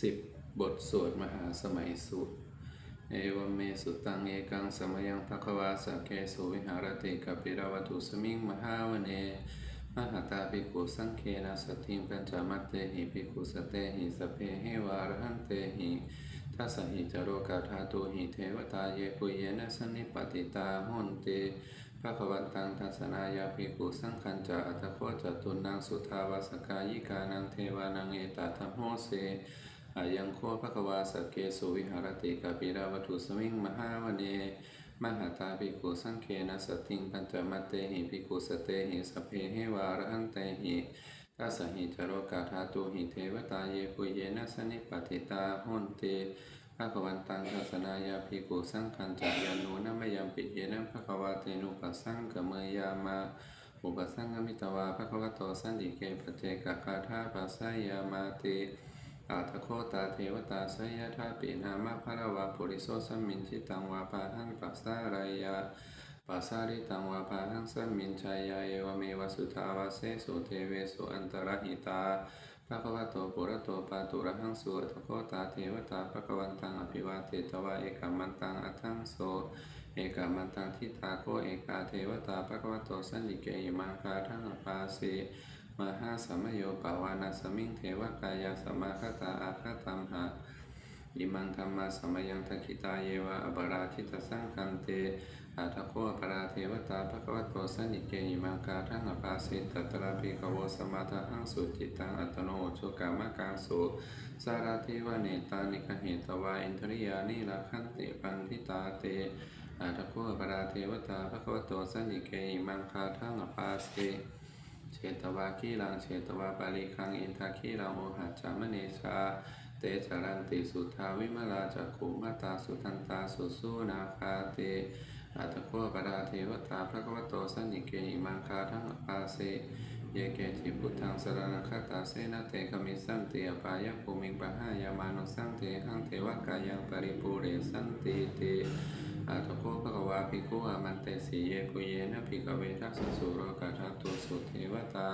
สิบบทสวดมหาสมัยสูตรเอวเมสุตังเอกังสมยังภควาสักเกสุวิหารติกัปิรวัตุสมิงมหาวเนมหาตาภิกุสังเคนะสติงปัญจมัตเตหิภิกขุสเตหิสเพเหวารหันเตหิทัสหิจโรกาธาตุหิเทวตาเยปุเยนะสนนิปติตาหนเตภะคะวันตังทัสนายาภิกขุสังคัญจาอัตถโคจตุนังสุทาวาสกายิกานังเทวานังเอตตัมโหเส อายังโคภควาสเกสุวิหารติกาปิราวัตุสมิงมหาวเนมหาตาภิกขุสังเคนะสติงปัญจมัตเตหิภิกขุสเตหิสเพเหวารันเตหิทัสสหิจโรกาธาตุหิเทวตาเยปุเยนะสนิปปติตาหนเตภะคะวันตังทัสนายาภิกขุสังคัญจายานุนะมยังปิเยนะภะควาเตนุปัสสังกเมยามาอุปสังกมิตวาภะควโตสันติเกปเจกะคาธาปัสสยามาติ อาทโคตาเทวตาสยทาปินามะภรวาปุริโสสัมมินทิตังวาปาหังปัสสารายาปัสสาริตังวาปาหังสัมมินชายาเอวเมวสุทาวาเสสุเทเวสุอันตรหิตาภะคะวะโตปุระโตปาตุระหังสุอัตโคตาเทวตาภะควันตังอภิวาเทตวาเอกามันตังอัทังโสเอกามันตังทิตาโคเอกาเทวตาภะคะวะโตสันติเกยมังคาทังอปาเส มหาสัมโยปาวานาสมิงเทวกายาสมาคตาอาคตัมหะอิมังธรรมาสมยังทกิตาเยวะอบราทิตสังกันเตอาทโคอปราเทวตาภควโตสนิเกอิมังกาทังอปาสิตตระปิกวสมาทหังสุจิตังอัตโนโชกามกังสุสาราธิวเนตานิคเหตวาอินทริยานิลักขันติปันทิตาเตอาทโคอปราเทวตาภควโตสนิเกอิมังคาทังอปาสิ เชตวาคีลังเชตวาปาริคังอินทาคีลังโอหัจามเนชาเตจารันติสุทาวิมลาจักขุมาตาสุทันตาสุสุนาคาเตอัตโคปราเทวตาพระกวโตสันนิเกอิมังคาทังอาเสเยเกจิพุทธังสรณคตาเสนาเตกมิสันติอปายภูมิปะหายามานุสังเตหังเทวกายังปริปูเรสันติเต อาทโคภควาภิกขุอามันเตสีเยปุเยนะภิกเวทัสสุโรกาทัตุสุเทวตา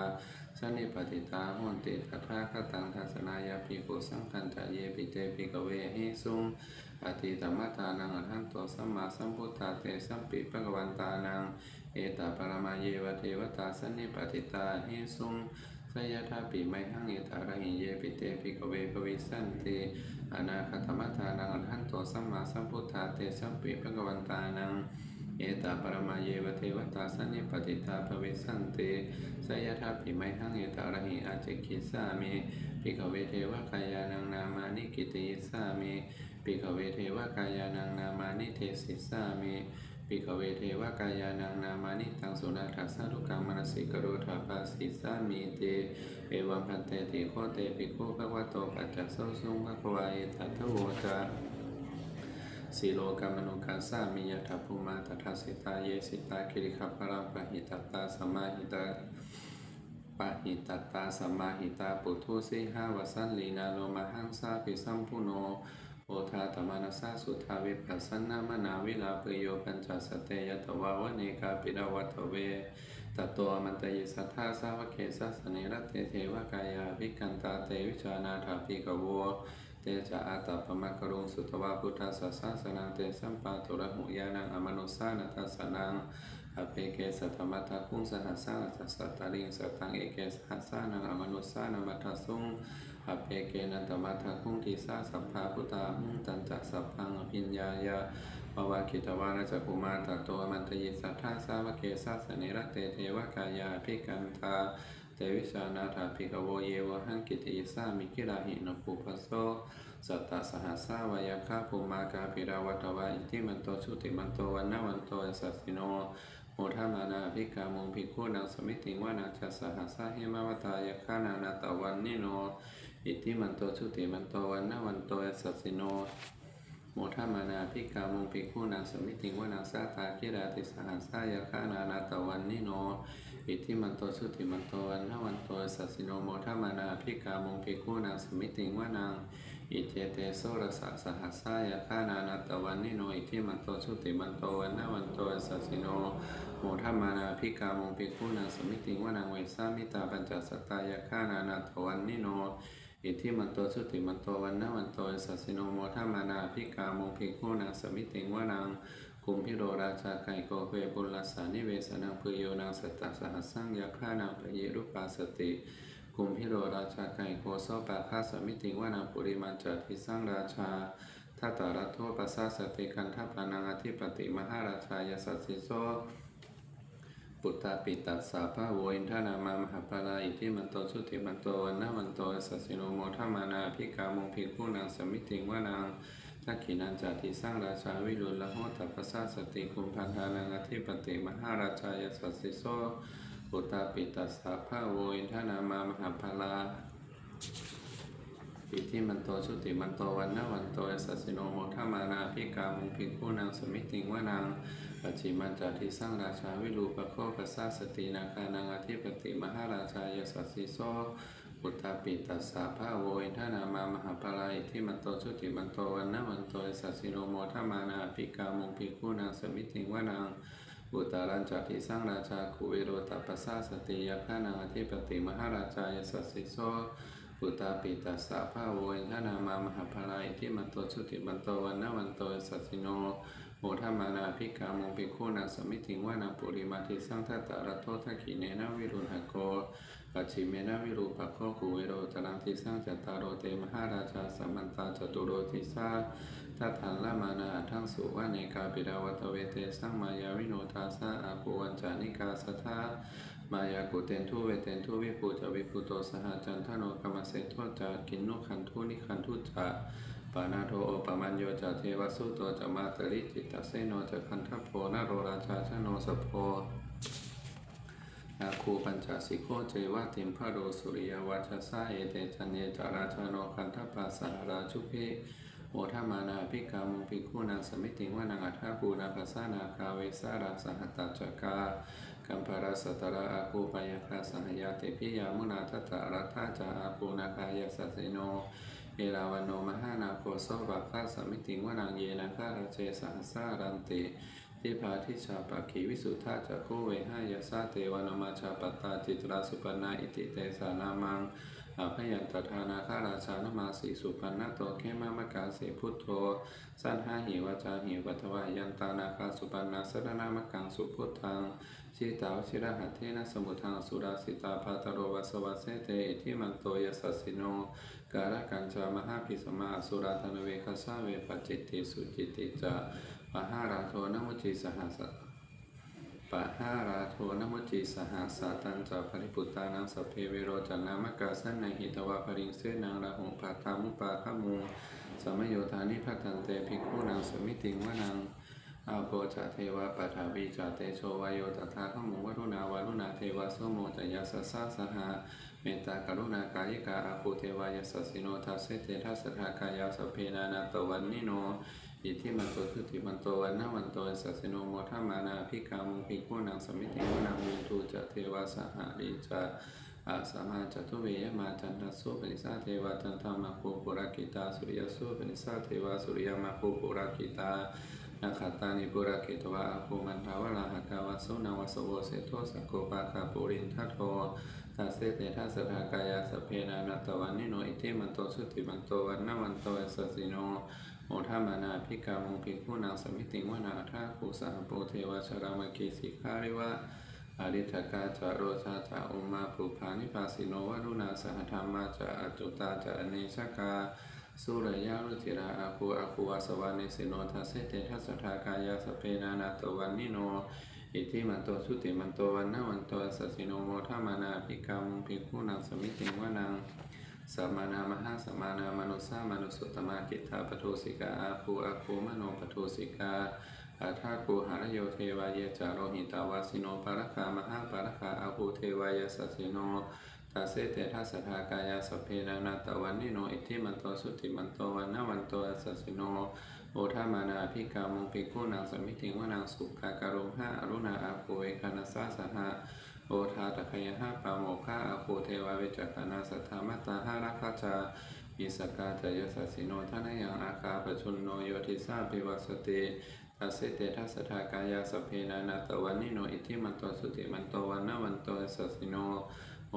สนิปติตาหุนติทัทาคตังทัสนายาภิกขุสังคันตะเยปิเตภิกเวหิสุงอติตมัตานังอรหันโตสัมมาสัมพุทธาเตสัมปิปภกวันตานังเอตาปรมาเยวเทวตาสนิปติตาหิสุง สยถาปิไมหังเอตาระหิเยปิเตภิกเวปวิสันติอนาคตมัทานังอรหันโตสัมมาสัมพุทธาเตสัมปิภกวันตานังเอตาปรมาเยวเทวตาสันิปติตาภเวสันเตสยถาปิไมหังเอตาระหิอาเจกิสามิปิกเวเทวกายานังนามานิกิติสามิปิกเวเทวกายานังนามานิเทสิสามิ ปิกเวเทวกายานังนามานิตังสุนาทัสสะทุกังมนสิกโรธาปาสิสามิเตเอวังพันเตติโคเตปิโคภควโตปัจจโสสุงภควายตัทโวจาสีโลกามนุกัสสามิยถาภูมาตถาสิตาเยสิตาคิริขัพพรังปหิตตาสมมาหิตาปะหิตตาสมาหิตาปุถุสิหาวสันลีนาโลมหังสาปิสัมพุโน โอทาตมานาสาสุทาวิปัสสนามนาวิลาปโยปัญจสเตยตวาวเนกาปิดาวัตเวตตัวมันตยิสัทธาสาวกเกสัสเนรเตเทวกายาวิกันตาเตวิชานาถาปิกโวเตจะอาตาปมะกรุงสุตวาพุทธาสัสสนังเตสัมปาตุระหุยานังอมนุสานัตสนังอเปเกสัทธมัทธาคุงสหัสสะสัสสะตาริงสัตังเอเกสหัสสานังอมนุสานัมัทธสุง อเปเกนันตมัทธาคุงทีสาสัพพาพุตตาหุงตันจัสสัพพังอภิญญายาภวะกิตวานะจักุมารตัตโตมันตยิสัทธาสาวกเกสัสเนรเตเทวกายาภิกันตาเตวิชานาถาภิกโวเยวหังกิติยสามิกิราหินปุปโสสัตตสหัสาวายาคาภูมากาปิราวัตวะอิติมันโตชุติมันโตวันนวันโตสัสสิโนโมทามานาภิกามุงภิกขุนังสมิติวานาจัสสหัสสะเฮมาวตายาคานานาตวันนิโน อิติมันโตชุติมันโตวันนวันโตสัสสิโนโมทามานาพิกามุงภิกขุนางสมิติงวานางสาตาคิราติสหัสายาคานานาตวันนิโน อิทิมันโตสุติมันโตวันนวันโตสัสสิโนโมทามานาพิกามุงภิกขุนางสมิติงวานางอิเจเตโสรสะสหัสายาคานานาตวันนิโน อิทิมันโตสุติมันโตวันนวันโตสัสสิโนโมทามานาพิกามุงภิกขุนางสมิติงวานางเวสามิตาปัญจสตตายาคานานาตวันนิโน อิทธิมันโตสุติมันโตวันนะวันโตสัสสิโนโมทามานาภิกามงภิกขุนางสมิติงวานังกุมพิโรราชาไก่โกเวปุลสานิเวสนังพุโยนางสัตตสหัสสังยาฆานางปเยรุปาสติกุมพิโรราชาไก่โกโซปาคาสมิติงวานังปุริมันจติสังราชาทัตตารัตโทปัสสาสติกันทัพพานังอธิปติมหาราชายสัสสิโซ ปุตตาปิตัสสาภาโวอินทานามามหาปาลาอิทิมันโตสุติมันโตวันนะวันโตสัสสิโนโมทามานาภิกามงภิกขุนางสมิติงวานางทักขินันจาติสร้างราชาวิรุลละโหตัปสาสติคุมพันธานังอธิปติมหาราชายสัสสิโซปุตตาปิตัสสาภาโวอินทานามามหาปาลาอิทิมันโตชุติมันโตวันนะวันโตสัสสิโนโมทามานาภิกามุงภิกขุนางสมิติงวานาง ปัจฉิมันจาทิสร้างราชาวิรูปโคปัสสาสตินาคานังอธิปติมหาราชายสัสสิโซปุตตาปิตัสสาภาโวอินทานามามหาปลายที่มันโตชุติมันโตวันนวันโตสัสสิโนโมทามานาภิกามุงภิกขุนางสมิติงวานางบุตารัญจติสร้างราชาคุเวโรตัปปสาสติยาฆานางอธิปติมหาราชายสัสสิโซปุตตาปิตัสสะภาโวยทนามามหาภลายที่มันโตชุติมันโตวันนวันโตสัสสิโน โมทามานาภิกามงภิกขุนาสมิติงวานาปุริมาทิสังทัตตารัตโททักขิเนนะวิรุณหโกปัจฉิเมนะวิรูปะโคกุเวโรตรังทิสังจัตตารโรเตมหาราชาสัมมันตาจตุโรทิสาทัทันละมานาทั้งสุวาเนกาปิดาวัตเวเตสังมายาวิโนทาสาอาภูวันจานิกาสทามายากุเตนทุเวเตนทุวิภูจวิภูโตสหจันทโนกรรมเสทโทจะกินนุขันทุนิขันทุจะ ปานาโทโอปมัญโยจะเทวสุโตจะมาตริจิตตเสโนจะคันทัพโพนาโรราชาชโนสโพอาคูปัญจสิโคเจวะติมพะโรสุริยวัชสาเอเตจันเยจาราชาโนคันทัปาสาราชุเพโอทามานาภิกามุภิกขุนางสมิติวานังอัฏฐาภูนาภาษานาคาเวสาราสหัตตจกากัมภาราสตระอาคูปายคาสหยาติพิยามุนาทัตตารัตถาจาอาคูนาคายาสัสโน เอราวันโนมหานาโคโซบาคาสมิติงวานางเยนาคาราเจสหัสารันติทิพาทิชาปะขีวิสุทธาจักโคเวหายาสาเทวานมาชาปตตาจิตราสุปนาอิติเตสานามังอาพยันตทานาคาราชานมาสีสุปันนโตเขมามกาเสพุทโธ สันหาหิวาจาหิวัตวายันตานาคาสุปันนาสรนามกังสุพุทธัง ชิตาวชิระหัตเทนะสมุทังสุราสิตาภาตโรวัสวาเสเตอิทิมันโตยสัสสิโนการกัญจามหาภิสมาสุราธนเวคสาเวปจิตติสุจิตติจามหาราโทนมุจิสหัสปะหาราโทนมุจิสหาสตันจะปริปุตตานังสพเพเวโรจันนามกาสันในหิตวาปริงเสนังราหงปาทามุปาขมุงสมโยธานิพัตันเตภิกขุนังสมิติงวนัง อาโปจาเทวะปัทาวีจาเตโชวายโยตถาขมุวรุณาวารุณาเทวะสโมจยาสสาสหาเมตตากรุณากายิกาอาภูเทวายาสสิโนทัสเสเตทัสสทากายาสพเพนานาตวันนิโนอิทิมันโตทุติมันโตวันนะวันโตสัสสิโนโมทามานาภิกามุภิกุนางสมิติวนามินทูจะเทวาสหาริจะอาสามาจตุเวยมาจันทสุปนิสาเทวาจันทามาภูปุรากิตาสุริยสุปนิสาเทวาสุริยมาภูปุรากิตา นาคาตานิปุรากิตวะอาภูมันทาวราหกาวาสุนาวสโวเสโทสกโกปาคาปุรินทัตโททัสเสเตทัสสะทากายาสเพนานัตวันนิโนอิทิมันโตสุติมันโตวันนวันโตสัสสิโนโมทามานาภิกามุงภิกุนางสมิติวนาทาภูสหโปเทวชรามกีสิกขาริวะอริทกาจาโรชาจาอุมาภูพานิพาสิโนวรุณาสหธรรมาจาอจุตาจาเนชกา สุรยารุจิราอาคูอาคูวาสวานิสิโนทัสเสเตทัสทากายาสเพนานาตวันนิโนอิทิมันโตสุติมันโตวันนะวันโตสัสสิโนโมทามานาภิกามุภิกุนางสมิติวานางสัมมานามหาสัมมานามนุสามนุสุตมากิตาปโทสิกาอาภูอาภูมโนปโทสิกาอาทาคูหารโยเทวายจารโรหิตาวาสิโนปารคามหาปารคาอาภูเทวายสัสสิโน ตาเสเตทัสสทากายาสเพนานาตวันนิโนอิทิมันโตสุติมันโตวันนวันโตสัสสิโนโอทามานาภิกามงภิกขุนางสมิติงวนางสุขากโรหะอรุณาอาภูเวคานาสาสหะโอทาตะคยหะปาโมฆะอาโคเทวาเวจักานาสัทธามัตตาหาราคาจามิสกาจยสัสสิโนทานายังอาคาปชุนโนโยทิสาปิวัสติทัสเสเตทัสสทากายาสเพนานาตวันนิโนอิทิมันโตสุติมันโตวันนวันโตสัสสิโน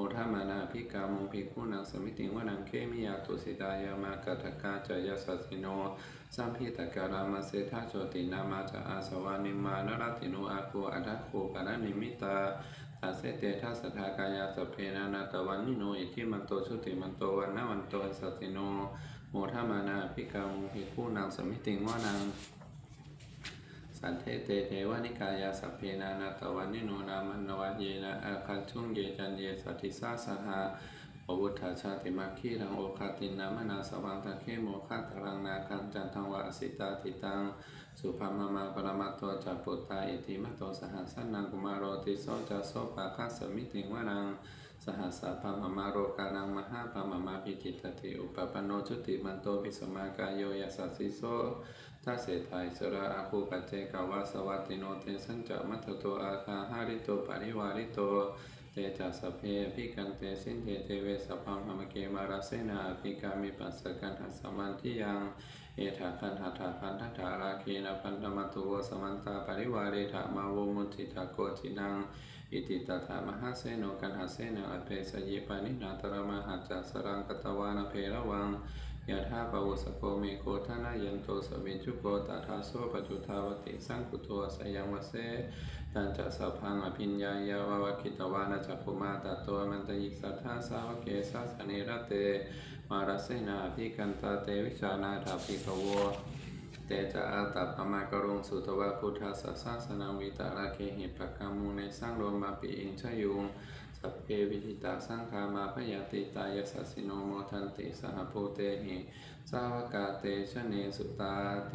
โอทามานาภิกามุงภิกขุนังสมิติงวนังเคมิยาตุสิตายามากัตกาจายสัสิโนสัมพิตการามาเสทาโจตินามาจาอาสวานิมานรติโนอาโคอัฏฐโคปนนิมิตาทัสเสเตทัสทากายาสพเพนานาตวันนิโนอิทิมันโตชุติมันโตวันนาวันโตสัสิโนโมทามานาภิกามุงภิกขุนังสมิติงวนัง สันเทเตเทวานิกายาสัพเพนานาตวันนิโนนามันนวะเยนะอาคันชุงเยจันเยสัติสาสหาโอวุฒาชาติมาคีรังโอคาตินามนาสวังตะเคโมคาตรังนาคันจันทังวะสิตาติตังสุภามามาปรมาโตจัปุตตาอิติมโตสหัสนังกุมารโติโสจะโสปะคัสสมิติวนัง หัสสะพามามาโรกานังมหาพามามาพิจิตติอุปปนโนจุติมันโตวิสมากายโยยัสสิโสทัสเสทายสระอาภูปัจเจกาวาสวัตติโนเตสัญจมัทโตอาคาหาริโตปริวาริโตเตจัสเพพิกันเตสินเทเทเวสพัมหมเกมาราเสนาอภิกามิปัสสกันหัสสมันทิยัง เอถาคันหัตถาพันธัถาราคีนพันธมัตุโวสมันตาปริวาเรถามาโวมุติตาโกจินังอิติตถามหาเสนกันหาเสนอเพสยิปานินาตระมหัจจสรังกตวานาเพระวังยะธาปวุสโกเมโคทนายันโตสวิจุโกตถาโสปจุทาวติสังคุโตสยังวเสตันจะสัพพังอภิญญายาววคิตวานาจักขุมาตโตมันตยิสัทธาสาวเกสัสเนระเต มาราเสนาพิกันตาเตวิชานาถาภิกโวเตจะอาตัปมากรุงสุตวะพุทธสสะสนังวิตาราเคหิปกามุในสร้างโรมาปิอินชยุงสัพเพวิธิตาสังขามาพยาติตายสัสสิโนโมทันติสหภูเตหิสาวกาเตชะเนสุตาเต